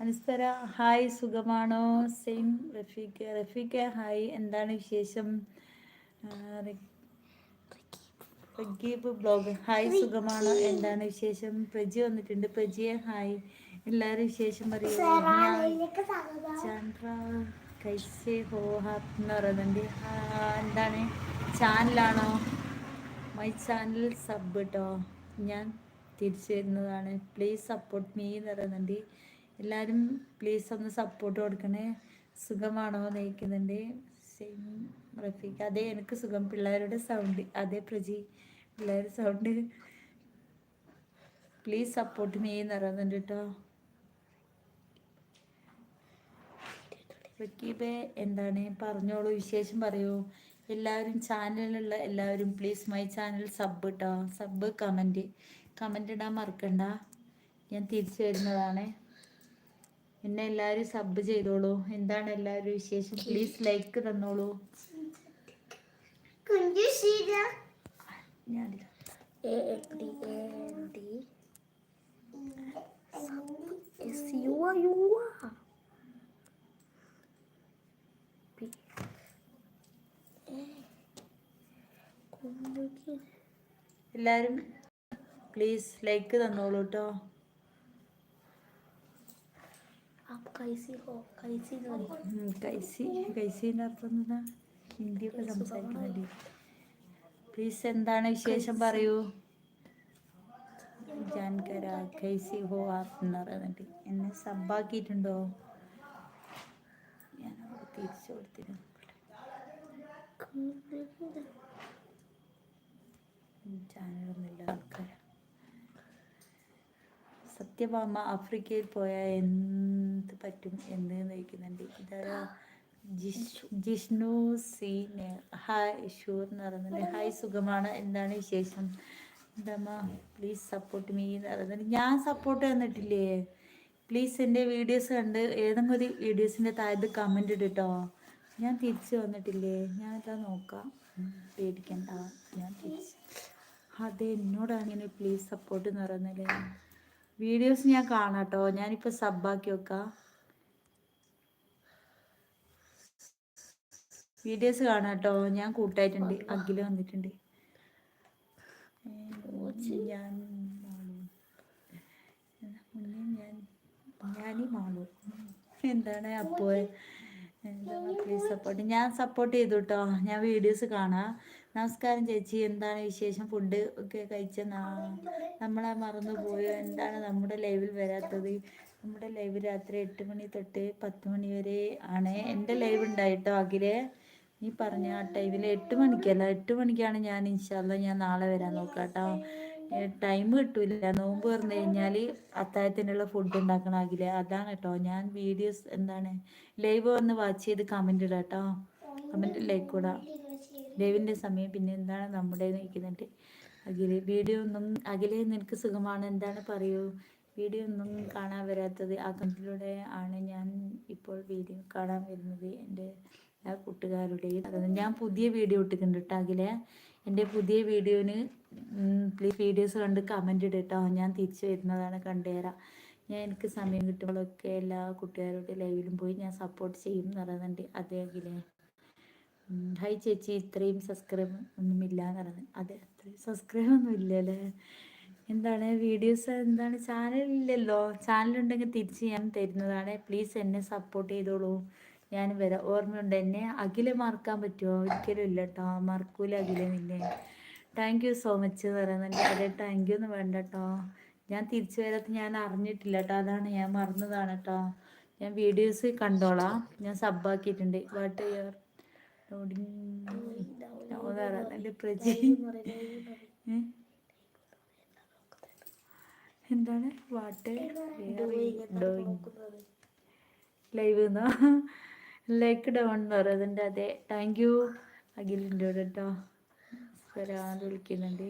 അനുസ്വര. Hi സുഖമാണോ? Same Rafeeq. Rafeeq hi എന്താണ് വിശേഷം? ബ്ലോഗ് ഹായ് സുഖമാണോ? എന്താണ് വിശേഷം? പ്രജി വന്നിട്ടുണ്ട്. പ്രജിയെ ഹായ് എല്ലാവരും വിശേഷം പറയുന്നുണ്ട്. എന്താണ്? ചാനലാണോ? മൈ ചാനൽ സബ് കേട്ടോ ഞാൻ തിരിച്ചു വരുന്നതാണ് പ്ലീസ് സപ്പോർട്ട് മീ എന്ന് പറയുന്നുണ്ട്. എല്ലാവരും പ്ലീസ് ഒന്ന് സപ്പോർട്ട് കൊടുക്കണേ. സുഖമാണോ എന്ന് ചോദിക്കുന്നുണ്ട്. സെയിം റഫീഖ്. അതെ എനിക്ക് സുഖം. പിള്ളേരുടെ സൗണ്ട് അതെ പ്രജി. പിള്ളേരുടെ സൗണ്ട് പ്ലീസ് സപ്പോർട്ട് മീ എന്ന് പറയുന്നുണ്ട് കേട്ടോ റക്കീബെ എന്താണ്? പറഞ്ഞോളൂ. വിശേഷം പറയൂ. എല്ലാവരും ചാനലിലുള്ള എല്ലാവരും പ്ലീസ് മൈ ചാനൽ സബ് ഇട്ടോ സബ് കമന്റ് കമന്റ് ഇടാൻ മറക്കണ്ട. ഞാൻ തിരിച്ചു വരുന്നതാണ്. എന്നെ എല്ലാവരും സബ് ചെയ്തോളൂ. എന്താണ് എല്ലാവരും വിശേഷം? പ്ലീസ് ലൈക്ക് തന്നോളൂ. ഞാനില്ല എല്ലാവരും പ്ലീസ് ലൈക്ക് തന്നോളൂ കേട്ടോ പ്ലീസ് എന്താണ് വിശേഷം പറയൂ? ജാൻകര കൈസി ഹോ ആപ്പ് പറയുന്നുണ്ട് എന്നെ സബ്ബാക്കിയിട്ടുണ്ടോ ഞാൻ തിരിച്ചു കൊടുത്തിരുന്നു. ചാനലൊന്നുമില്ല ആൾക്കാർ സത്യഭാമ ആഫ്രിക്കയിൽ പോയാൽ എന്ത് പറ്റും എന്ന് ചോദിക്കുന്നുണ്ട്. ഇതാ Jish Jishnu C hi sure എന്ന് പറയുന്നുണ്ട്. ഹായ് സുഖമാണ്. എന്താണ് വിശേഷം? എന്താ പ്ലീസ് സപ്പോർട്ട് മീ എന്ന് പറയുന്നുണ്ട്. ഞാൻ സപ്പോർട്ട് തന്നിട്ടില്ലേ? പ്ലീസ് എന്റെ വീഡിയോസ് കണ്ട് ഏതെങ്കിലും ഒരു വീഡിയോസിന്റെ താഴത്ത് കമന്റ് ഇട്ടോ ഞാൻ തിരിച്ചു വന്നിട്ടില്ലേ? ഞാൻ ഇതാ നോക്കാം. പേടിക്കണ്ട. ഞാൻ തിരിച്ച് അതെ എന്നോടാണ് ഇങ്ങനെ പ്ലീസ് സപ്പോർട്ട് എന്ന് പറയുന്നില്ലേ വീഡിയോസ് ഞാൻ കാണാട്ടോ. ഞാനിപ്പോൾ സബ്ബാക്കി വെക്കാം. വീഡിയോസ് കാണാട്ടോ. ഞാൻ കൂട്ടായിട്ടുണ്ട്. അഖില വന്നിട്ടുണ്ട്. ഞാൻ ഞാനീ മാളു. എന്താണ് അപ്പോൾ എന്താണ്? പ്ലീസ് സപ്പോർട്ട് ഞാൻ സപ്പോർട്ട് ചെയ്തു കേട്ടോ ഞാൻ വീഡിയോസ് കാണാം. നമസ്കാരം ചേച്ചി. എന്താണ് വിശേഷം? ഫുഡ് ഒക്കെ കഴിച്ച നമ്മളെ മറന്നു പോയോ എന്താണ് നമ്മുടെ ലൈവിൽ വരാത്തത്? നമ്മുടെ ലൈവ് രാത്രി എട്ട് മണി തൊട്ട് പത്ത് മണി വരെ ആണ്. എന്റെ ലൈവ് ഉണ്ടായിട്ടോ അഖിലെ? നീ പറഞ്ഞ ആ ടൈമിൽ എട്ട് മണിക്കല്ല? എട്ട് മണിക്കാണ് ഞാൻ ഇൻഷാല്ല ഞാൻ നാളെ വരാൻ നോക്കാം കേട്ടോ ടൈം കിട്ടൂല. നോമ്പ് പറഞ്ഞു കഴിഞ്ഞാൽ അത്താഴത്തിനുള്ള ഫുഡ് ഉണ്ടാക്കണമെങ്കിൽ അതാണ് കേട്ടോ. ഞാൻ വീഡിയോസ് എന്താണ് ലൈവ് വന്ന് വാച്ച് ചെയ്ത് കമന്റ് ഇടാം കേട്ടോ കമന്റ് ലൈക്ക് കൂടാ. ലൈവിന്റെ സമയം പിന്നെ എന്താണ് നമ്മുടെ നിൽക്കുന്നുണ്ട്. അഖിലെ വീഡിയോ ഒന്നും അഖിലെ നിനക്ക് സുഖമാണ് എന്താണ് പറയൂ? വീഡിയോ ഒന്നും കാണാൻ വരാത്തത് ആ കമന്റിലൂടെ ആണ് ഞാൻ ഇപ്പോൾ വീഡിയോ കാണാൻ വരുന്നത്. എന്റെ എല്ലാ കൂട്ടുകാരുടെയും ഞാൻ പുതിയ വീഡിയോ ഇട്ടിട്ടുണ്ട് കേട്ടോ അഖിലെ. എന്റെ പുതിയ വീഡിയോന് പ്ലീസ് വീഡിയോസ് കണ്ട് കമന്റ് ഇടട്ടോ ഞാൻ തിരിച്ചു വരുന്നതാണ് കണ്ടുതരാം ഞാൻ എനിക്ക് സമയം കിട്ടുമ്പോഴൊക്കെ എല്ലാ കുട്ടികാരുടെ ലൈവിലും പോയി ഞാൻ സപ്പോർട്ട് ചെയ്യും എന്ന് പറയുന്നുണ്ട്. അതേ അഖിലെ. ഹായ് ചേച്ചി ഇത്രയും സബ്സ്ക്രൈബ് ഒന്നുമില്ല എന്ന് പറഞ്ഞു. അതെ അത്രയും സബ്സ്ക്രൈബ് ഒന്നും ഇല്ലല്ലേ എന്താണ്? വീഡിയോസ് എന്താണ് ചാനലില്ലല്ലോ ചാനലുണ്ടെങ്കിൽ തിരിച്ച് ഞാൻ തരുന്നതാണ്. പ്ലീസ് എന്നെ സപ്പോർട്ട് ചെയ്തോളൂ. ഞാൻ വരാം. ഓർമ്മയുണ്ട് എന്നെ അഖില മറക്കാൻ പറ്റുമോ? ഒരിക്കലും ഇല്ല കേട്ടോ മറക്കൂല അഖില നിന്നെ. താങ്ക് യു സോ മച്ച് പറയുന്നുണ്ട് അതെ താങ്ക് യു എന്ന് വേണ്ട കേട്ടോ ഞാൻ തിരിച്ചു വരാത്ത ഞാൻ അറിഞ്ഞിട്ടില്ല കേട്ടോ അതാണ് ഞാൻ മറന്നതാണ് കേട്ടോ ഞാൻ വീഡിയോസ് കണ്ടോളാം. ഞാൻ സബ്ബാക്കിയിട്ടുണ്ട് വാട്ട് യുവർ ലോഡിങ് എന്റെ പ്രജി ഏ? എന്താണ്? വാട്ട് ലൈവ് ലൈക്ക് ഡൗൺ എന്ന് അതെ. താങ്ക് യു അഖിലിന്റെ കൂടെ കേട്ടോ വിളിക്കുന്നുണ്ട്.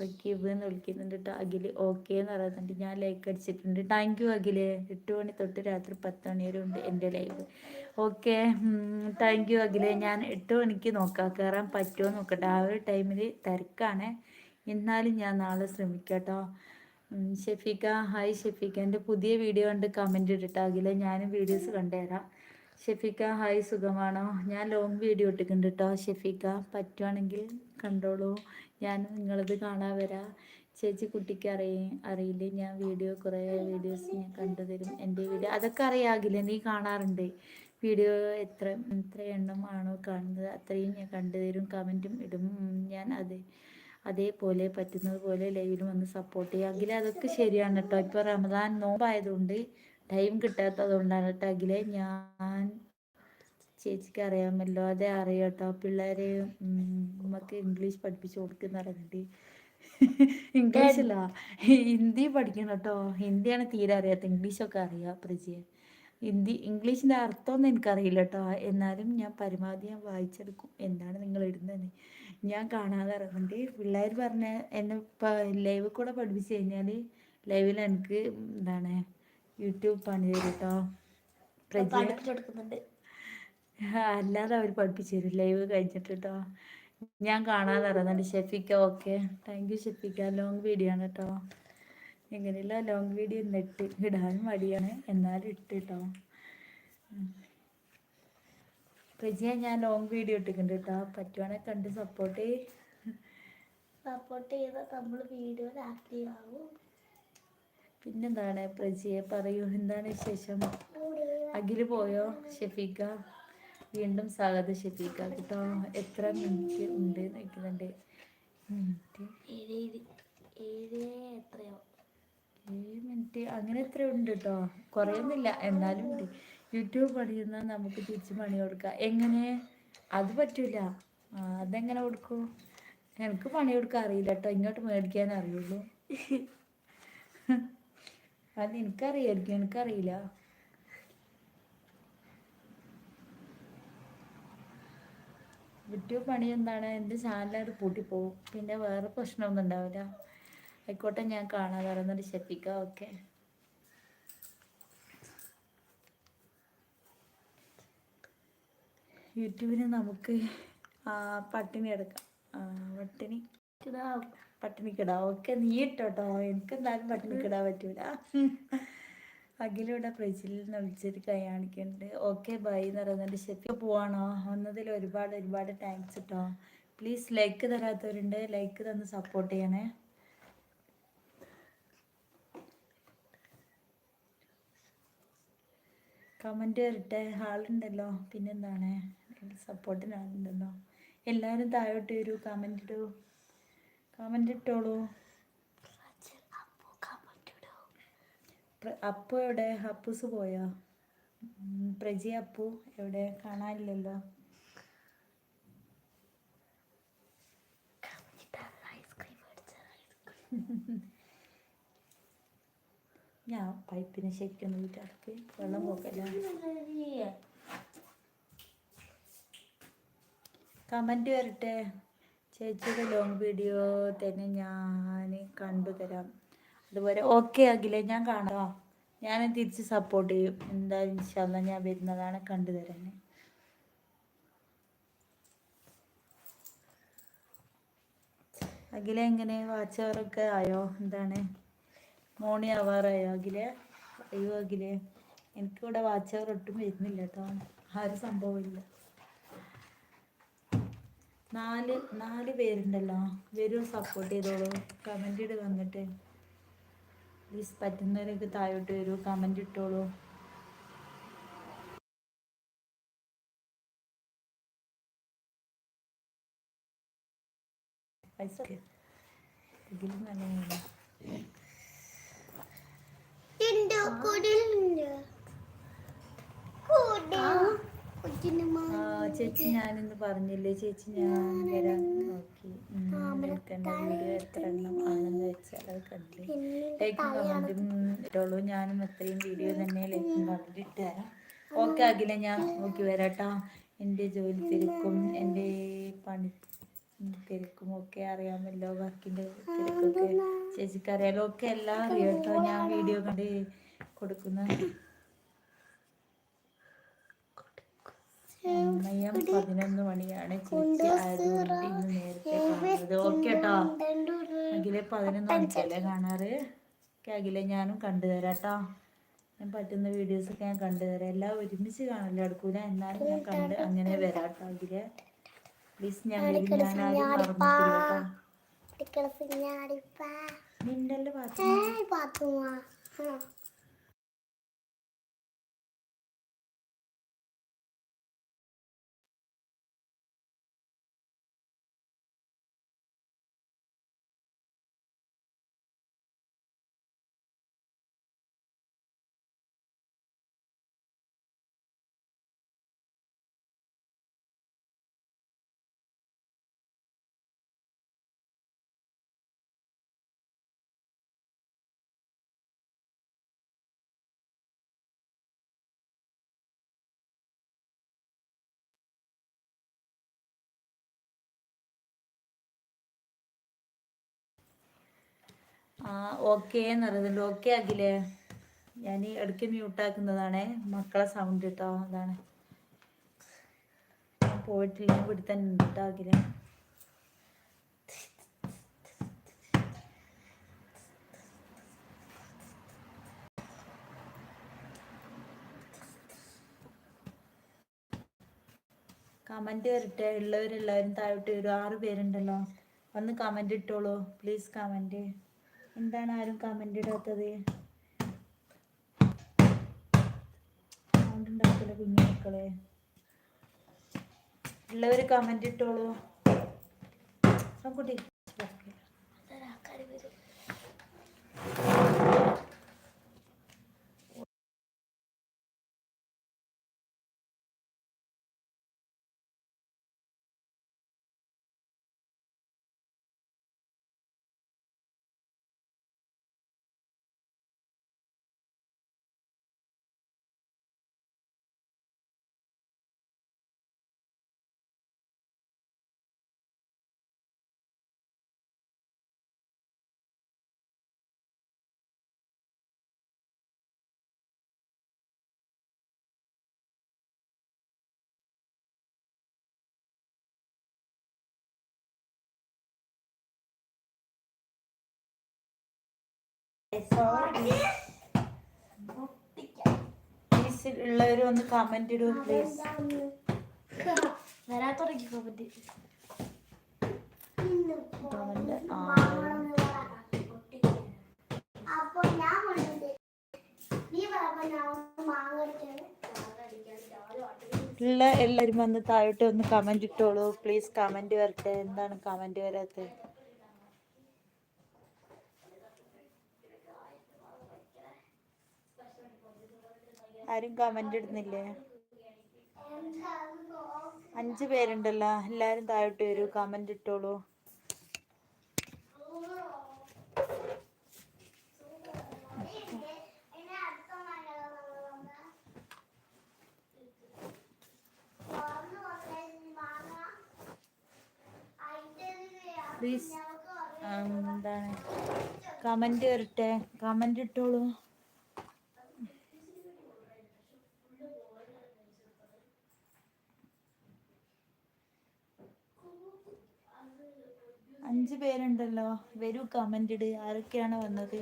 റക്കീബ് എന്ന് വിളിക്കുന്നുണ്ട് കേട്ടോ അഖിൽ ഓക്കെ എന്ന് പറയുന്നുണ്ട്. ഞാൻ ലൈക്ക് അടിച്ചിട്ടുണ്ട്. Thank you Akhil. എട്ട് മണി തൊട്ട് രാത്രി പത്ത് മണി വരെ ഉണ്ട് എന്റെ live okay thank you Akhil. ഞാൻ എട്ട് മണിക്ക് നോക്കാം. കയറാൻ പറ്റുമോ നോക്കട്ടെ. ആ ഒരു ടൈമിൽ തിരക്കാണ്. എന്നാലും ഞാൻ നാളെ ശ്രമിക്കാം കേട്ടോ ഷെഫീക്ക ഹായ് ഷെഫീക്ക എന്റെ പുതിയ വീഡിയോ കണ്ട് കമന്റ് ഇട്ടിട്ട് അഖില. ഞാനും വീഡിയോസ് കണ്ടുതരാം. ഷെഫീക്ക ഹായ് സുഖമാണോ? ഞാൻ ലോങ് വീഡിയോ ഇട്ടിട്ടുണ്ട് കേട്ടോ ഷെഫീക്ക പറ്റുവാണെങ്കിൽ കണ്ടോളൂ ഞാൻ നിങ്ങളത് കാണാൻ വരാം. ചേച്ചി കുട്ടിക്ക് അറിയ അറിയില്ലേ? ഞാൻ വീഡിയോ കുറേ വീഡിയോസ് ഞാൻ കണ്ടു തരും. എന്റെ വീഡിയോ അതൊക്കെ അറിയാകില്ല? നീ കാണാറുണ്ട്. വീഡിയോ എത്ര എത്ര എണ്ണം ആണോ കാണുന്നത് അത്രയും ഞാൻ കണ്ടു തരും. കമന്റും ഇടും. ഞാൻ അത് അതേപോലെ പറ്റുന്നത് പോലെ ലൈവിലും വന്ന് സപ്പോർട്ട് ചെയ്യുക അഖില അതൊക്കെ ശരിയാണ് കേട്ടോ. ഇപ്പോൾ റമദാൻ നോമ്പായതുകൊണ്ട് ടൈം കിട്ടാത്തതുകൊണ്ടാണ് കേട്ടോ. അഖിലെ ഞാൻ ചേച്ചിക്ക് അറിയാമല്ലോ അതെ അറിയാം കേട്ടോ പിള്ളേരെ നമുക്ക് ഇംഗ്ലീഷ് പഠിപ്പിച്ചു കൊടുക്കുന്ന പറഞ്ഞിട്ട് ഇംഗ്ലീഷല്ല ഹിന്ദി പഠിക്കണം കേട്ടോ ഹിന്ദിയാണ് തീരെ അറിയാത്ത. ഇംഗ്ലീഷൊക്കെ അറിയാം പ്രജിയെ. ഹിന്ദി ഇംഗ്ലീഷിന്റെ അർത്ഥമൊന്നും എനിക്കറിയില്ല കേട്ടോ എന്നാലും ഞാൻ പരമാവധി ഞാൻ വായിച്ചെടുക്കും. എന്താണ് നിങ്ങൾ ഇടുന്നത് ഞാൻ കാണാതെ ഇറങ്ങുന്നുണ്ട്. പിള്ളേർ പറഞ്ഞ എന്നെ ലൈവ് കൂടെ പഠിപ്പിച്ചു കഴിഞ്ഞാൽ ലൈവിൽ എനിക്ക് എന്താണ് യൂട്യൂബ് പണി തരും കേട്ടോ പ്രജ അല്ലാതെ അവർ പഠിപ്പിച്ചു തരും. ലൈവ് കഴിഞ്ഞിട്ട് കേട്ടോ ഞാൻ കാണാതെ ഇറങ്ങുന്നുണ്ട് Shafeeqa. Okay thank you Shafeeqa. Long video ആണ് കേട്ടോ എങ്ങനെയല്ല ലോങ് വീഡിയോ ഇട്ട് ഇടാനും മടിയാണ്. എന്നാലും ഇട്ട് കേട്ടോ പ്രജിയ ഞാൻ ലോങ് വീഡിയോ ഇട്ടിട്ടുണ്ട് കേട്ടോ പറ്റുവാണെങ്കിൽ കണ്ട് സപ്പോർട്ട് സപ്പോർട്ട് ചെയ്താൽ നമ്മൾ വീഡിയോ ആക്റ്റീവ് ആവും. പിന്നെന്താണ് പ്രജിയെ പറയൂ. എന്താണ് വിശേഷം? അഖിൽ പോയോ? ഷെഫീക്ക? വീണ്ടും സ്വാഗതം ഷെഫീക്ക കേട്ടോ എത്ര മിനിറ്റ് ഉണ്ട് നോക്കുന്നുണ്ട് മിനിറ്റ്. ഏഴ് അങ്ങനെ എത്ര ഉണ്ട് കേട്ടോ. കുറയുന്നില്ല എന്നാലും ഉണ്ട്. യൂട്യൂബ് പണിയുന്ന നമുക്ക് തിരിച്ച് പണി കൊടുക്കാം. എങ്ങനെ? അത് പറ്റൂല. അതെങ്ങനെ കൊടുക്കും? എനിക്ക് പണി കൊടുക്കാൻ അറിയില്ല കേട്ടോ. ഇങ്ങോട്ട് മേടിക്കാൻ അറിയുള്ളൂ. അത് എനിക്കറിയായിരിക്കും. എനിക്കറിയില്ല. യൂട്യൂബ് പണി എന്താണ്? എന്റെ ചാനലായിട്ട് പൂട്ടിപ്പോവും. പിന്നെ വേറെ പ്രശ്നമൊന്നും ഉണ്ടാവില്ല. ആയിക്കോട്ടെ ഞാൻ കാണാൻ പറയുന്നത് ശപ്പിക്കാം ഓക്കെ. യൂട്യൂബിന് നമുക്ക് ആ, പട്ടിണി എടുക്കാം. ആ, പട്ടിണി. ഇതാവും പട്ടിണിക്കിടാ. ഓക്കെ നീ ഇട്ടോട്ടോ. എനിക്ക് എന്തായാലും പട്ടിണിക്കിടാൻ പറ്റൂല. അഖിലൂടെ ഫ്രിഡ്ജിൽ നിന്ന് വിളിച്ചിട്ട് കൈ കാണിക്കുന്നുണ്ട്. ഓക്കെ ബൈ എന്ന് പറയുന്നുണ്ട്. ഷെഫി പോവാണോ? വന്നതിൽ ഒരുപാട് ഒരുപാട് താങ്ക്സ് കേട്ടോ പ്ലീസ് ലൈക്ക് തരാത്തവരുണ്ട്. ലൈക്ക് തന്ന് സപ്പോർട്ട് ചെയ്യണേ. കമന്റ് വരട്ടെ. ആളുണ്ടല്ലോ. പിന്നെന്താണ്? സപ്പോർട്ടിന് ആളുണ്ടല്ലോ. എല്ലാവരും താഴോട്ട് വരൂ. കമന്റ് ഇടൂ. കമന്റ് ഇട്ടോളൂ. അപ്പു എവിടെ? അപ്പൂസ് പോയോ? പ്രജി അപ്പു എവിടെ? കാണാനില്ലല്ലോ. ഞാൻ പൈപ്പിന് ശരിക്കും വീട്ടിടക്ക്. വെള്ളം പോക്കല്ല? കമന്റ് വരട്ടെ. ചേച്ചിയുടെ ലോങ് വീഡിയോ തന്നെ ഞാൻ കണ്ടു തരാം അതുപോലെ ഓക്കെ അഖിലെ ഞാൻ കാണാം. ഞാൻ തിരിച്ച് സപ്പോർട്ട് ചെയ്യും. എന്തായാലും ഇൻഷാല്ല ഞാൻ വരുന്നതാണ് കണ്ടു തരാൻ അഖില എങ്ങനെ? വാച്ച് അവറൊക്കെ ആയോ? എന്താണ്? മോർണിംഗ് ആവാറായോ അഖിലെ? അയ്യോ അഖിലെ എനിക്കിവിടെ വാച്ച് അവർ ഒട്ടും വരുന്നില്ല കേട്ടോ. ആ ഒരു സംഭവമില്ല നാല് നാല് പേരുണ്ടല്ലോ. വരും സപ്പോർട്ട് ചെയ്തോളൂ. കമന്റ് ഇട് വന്നിട്ട്. പ്ലീസ് പറ്റുന്നവരൊക്കെ താഴോട്ട് വരൂ കമന്റ് ഇട്ടോളൂ. ഇതിലും നല്ല ആ. ചേച്ചി ഞാനിന്ന് പറഞ്ഞില്ലേ ചേച്ചി ഞാൻ വരാൻ നോക്കി. ഉം, എനിക്ക് എന്റെ വീഡിയോ എത്ര എണ്ണം ആണെന്ന് വെച്ചാൽ അത് കണ്ടില്ലേ? ലൈക്കും കമന്റും ഇട്ടോളൂ. ഞാനും അത്രയും വീഡിയോ തന്നെ ലൈക്കും കമന്റ് ഇട്ട് തരാം. ഓക്കെ അഖില ഞാൻ നോക്കി വരാട്ടോ. എന്റെ ജോലി തിരക്കും എന്റെ പണി തിരക്കും ഒക്കെ അറിയാമല്ലോ വർക്കിന്റെ തിരക്കൊക്കെ. ചേച്ചിക്ക് അറിയാലോ. ഒക്കെ എല്ലാം അറിയാം കേട്ടോ. ഞാൻ വീഡിയോ കണ്ട് കൊടുക്കുന്ന. സമയം പതിനൊന്ന് മണിയാണ് ചേച്ചി ആയതുകൊണ്ട് ഇന്ന് നേരത്തെ കാണുന്നത്. ഓക്കെ കേട്ടോ അഖിലെ പതിനൊന്ന് മണിക്കല്ലേ കാണാറ്? അഖിലെ ഞാനും കണ്ടുതരാട്ടോ തരാം കേട്ടോ ഞാൻ പറ്റുന്ന വീഡിയോസൊക്കെ ഞാൻ കണ്ടുതരാം. എല്ലാം ഒരുമിച്ച് കാണല്ലോ അടുക്കൂല? എന്നാലും ഞാൻ കണ്ട് അങ്ങനെ വരാം കേട്ടോ അഖിലെ പ്ലീസ് ഞാൻ ഞാൻ ആരും മറന്നിട്ടില്ല കേട്ടോ പാത്രം പാത്തുമ്മ. ഓക്കെ എന്ന് പറയുന്നുണ്ട്. ഓക്കെ ആക്കില്ലേ? ഞാൻ ഇടയ്ക്ക് മ്യൂട്ടാക്കുന്നതാണേ മക്കളെ സൗണ്ട് കേട്ടോ അതാണ്. പോയിട്ടില്ല. ഇവിടെ തന്നെ ഉണ്ട് കേട്ടോ ആക്കില്ലേ? കമന്റ് വരട്ടെ. ഉള്ളവരെല്ലാവരും താഴോട്ട് വരും. ആറ് പേരുണ്ടല്ലോ. ഒന്ന് കമന്റ് ഇട്ടോളൂ. പ്ലീസ് കമന്റ് എന്താണ് ആരും കമന്റ് ഇടാത്തത്? സൗണ്ട് ഉണ്ടാക്കില്ല കുഞ്ഞു മക്കളെ. ഉള്ളവർ കമന്റ് ഇട്ടോളൂ. കുട്ടി അതൊരാൾക്കാര് വരും പ്ലീസ് ഒന്ന് കമന്റ് ഇടൂ പ്ലീസ് കമന്റ് ഉള്ള എല്ലാവരും വന്ന് താഴോട്ട് ഒന്ന് കമന്റ് ഇട്ടോളൂ. പ്ലീസ് കമന്റ് വരട്ടെ. എന്താണ് കമന്റ് വരാത്തത്? ആരും കമന്റ് ഇടുന്നില്ലേ? അഞ്ച് പേരുണ്ടല്ലോ. എല്ലാരും താഴോട്ട് വരൂ കമന്റ് ഇട്ടോളൂ. പ്ലീസ് എന്താണ്? കമന്റ് വരട്ടെ. കമന്റ് ഇട്ടോളൂ. അഞ്ച് പേരുണ്ടല്ലോ. വരൂ കമന്റ് ഇട്. ആരൊക്കെയാണ് വന്നത്?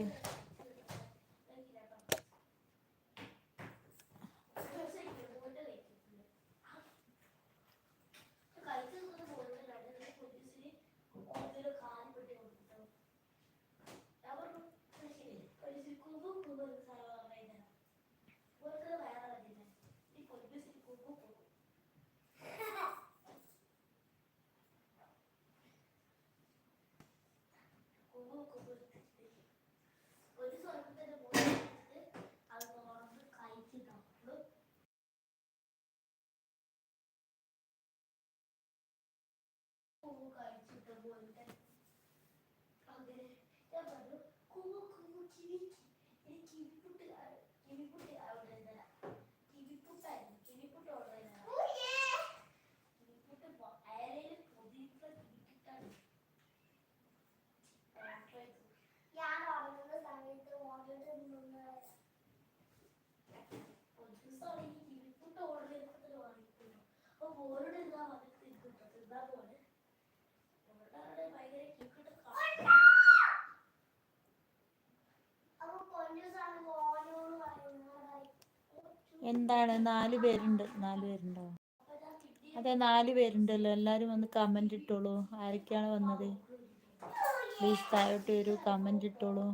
one. എന്താണ്? നാല് പേരുണ്ട്. നാല് പേരുണ്ടോ? അതെ നാല് പേരുണ്ടല്ലോ. എല്ലാരും വന്ന് കമന്റ് ഇട്ടോളൂ. ആരൊക്കെയാണ് വന്നത്? പ്ലീസ് താഴോട്ട് ഒരു കമന്റ് ഇട്ടോളൂ.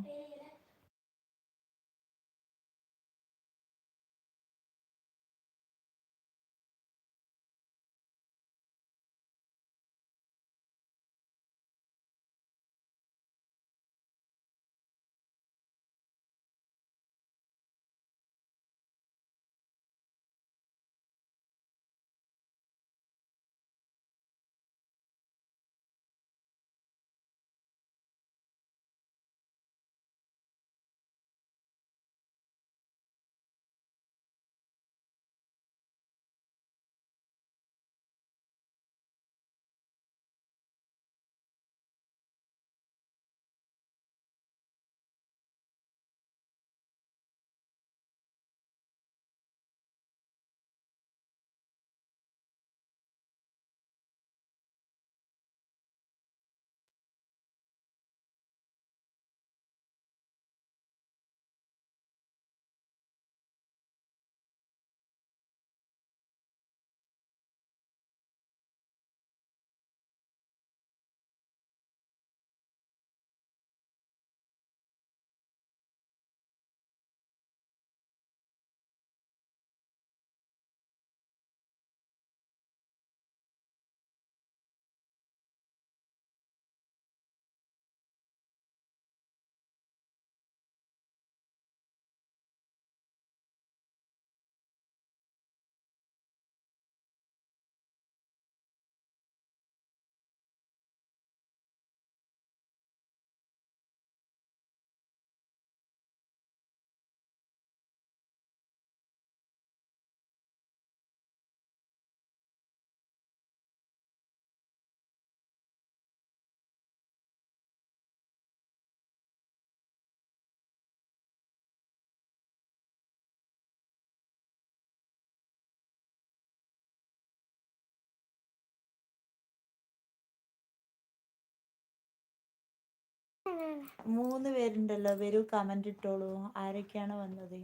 മൂന്ന് പേരുണ്ടല്ലോ വരൂ കമന്റ് ഇട്ടോളൂ. ആരൊക്കെയാണ് വന്നത്?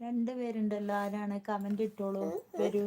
രണ്ട് പേരുണ്ടല്ലോ ആരാണ് കമന്റ് ഇട്ടോളൂ വരൂ